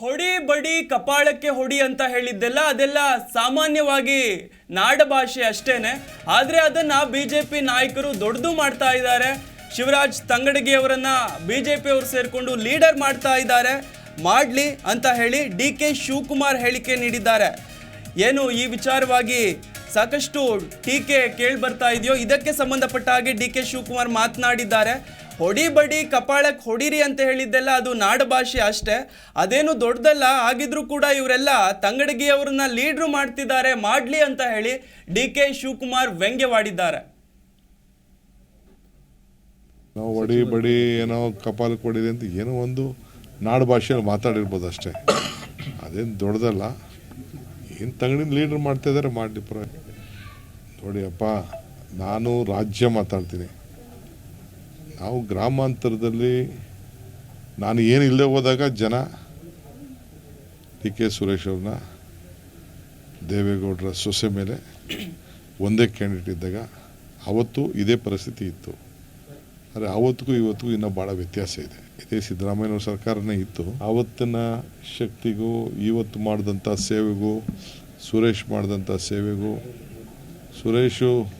ಹೊಡಿ ಬಡಿ ಕಪಾಳಕ್ಕೆ ಹೊಡಿ ಅಂತ ಹೇಳಿದ್ದೆಲ್ಲ ಅದೆಲ್ಲ ಸಾಮಾನ್ಯವಾಗಿ ನಾಡ ಭಾಷೆ ಅಷ್ಟೇನೆ. ಆದರೆ ಅದನ್ನು ಬಿ ಜೆ ಪಿ ನಾಯಕರು ದೊಡ್ಡದು ಮಾಡ್ತಾ ಇದ್ದಾರೆ. ಶಿವರಾಜ್ ತಂಗಡಗಿ ಅವರನ್ನ ಬಿಜೆಪಿ ಅವರು ಸೇರಿಕೊಂಡು ಲೀಡರ್ ಮಾಡ್ತಾ ಇದ್ದಾರೆ. ಮಾಡಲಿ ಅಂತ ಹೇಳಿ ಡಿ ಕೆ ಶಿವಕುಮಾರ್ ಹೇಳಿಕೆ ನೀಡಿದ್ದಾರೆ. ಏನು ಈ ವಿಚಾರವಾಗಿ ಸಾಕಷ್ಟು ಟೀಕೆ ಕೇಳಿ ಬರ್ತಾ ಇದೆಯೋ? ಇದಕ್ಕೆ ಸಂಬಂಧಪಟ್ಟ ಹಾಗೆ ಡಿ ಕೆ ಶಿವಕುಮಾರ್ ಮಾತನಾಡಿದ್ದಾರೆ. ಹೊಡಿ ಬಡಿ ಕಪಾಳಕ್ಕೆ ಹೊಡಿರಿ ಅಂತ ಹೇಳಿದ್ದೆಲ್ಲ ಅದು ನಾಡ ಭಾಷೆ ಅಷ್ಟೇ. ಅದೇನು ದೊಡ್ಡದಲ್ಲ, ಆಗಿದ್ರೂ ಕೂಡ ಇವರೆಲ್ಲ ತಂಗಡಗಿ ಅವ್ರನ್ನ ಲೀಡ್ರು ಮಾಡ್ತಿದ್ದಾರೆ, ಮಾಡ್ಲಿ ಅಂತ ಹೇಳಿ ಡಿ ಕೆ ಶಿವಕುಮಾರ್ ವ್ಯಂಗ್ಯವಾಡಿದ್ದಾರೆ. ನಾವು ಒಡಿ ಬಡಿ ಏನೋ ಕಪಾಲಕ್ಕೆ ಹೊಡಿರಿ ಅಂತ ಏನೋ ಒಂದು ನಾಡು ಭಾಷೆಯಲ್ಲಿ ಮಾತಾಡಿರ್ಬೋದು ಅಷ್ಟೇ. ಅದೇನು ದೊಡ್ಡದಲ್ಲ, ಏನು ತಂಗಡಿನ ಲೀಡರ್ ಮಾಡ್ತಾ ಇದ್ದಾರೆ ಮಾಡಲಿ ಪರ. ನೋಡಿ ನಾನು ರಾಜ್ಯ ಮಾತಾಡ್ತೀನಿ. ನಾವು ಗ್ರಾಮಾಂತರದಲ್ಲಿ ನಾನು ಏನು ಇಲ್ಲದೆ ಹೋದಾಗ ಜನ ಡಿ ಕೆ ಸುರೇಶ್ ಅವ್ರನ್ನ ದೇವೇಗೌಡರ ಸೊಸೆ ಮೇಲೆ ಒಂದೇ ಕ್ಯಾಂಡಿಡೇಟ್ ಇದ್ದಾಗ ಅವತ್ತು ಇದೇ ಪರಿಸ್ಥಿತಿ ಇತ್ತು. ಆದರೆ ಆವತ್ತಿಗೂ ಇವತ್ತಿಗೂ ಇನ್ನೂ ಭಾಳ ವ್ಯತ್ಯಾಸ ಇದೆ. ಇದೇ ಸಿದ್ದರಾಮಯ್ಯನವ್ರ ಸರ್ಕಾರನೇ ಇತ್ತು. ಆವತ್ತಿನ ಶಕ್ತಿಗೂ, ಇವತ್ತು ಮಾಡಿದಂಥ ಸೇವೆಗೂ, ಸುರೇಶ್ ಮಾಡಿದಂಥ ಸೇವೆಗೂ, ಸುರೇಶು